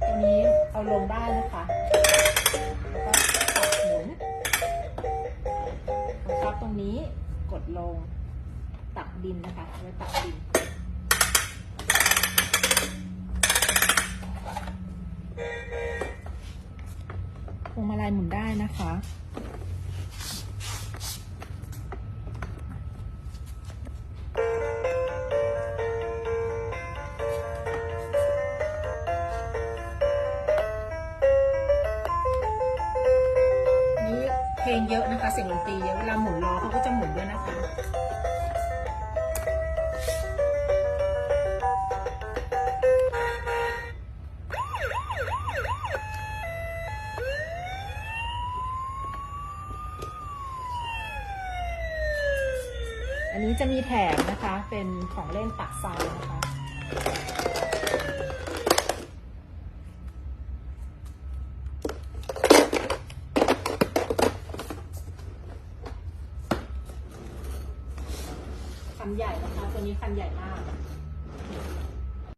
ตัวนี้เอาลงได้นะคะ แล้วก็ปรับหมุนบังคับตรงนี้กดลงตักดินนะคะไว้ตักดินพวงมาลัยหมุนได้นะคะ เพลงเยอะนะคะ เสียงดนตรีเยอะเวลาหมุนล้อเขาก็จะหมุนด้วยนะคะอันนี้จะมีแถมนะคะ เป็นของเล่นตักทรายนะคะ คันใหญ่นะคะ ตัวนี้คันใหญ่มาก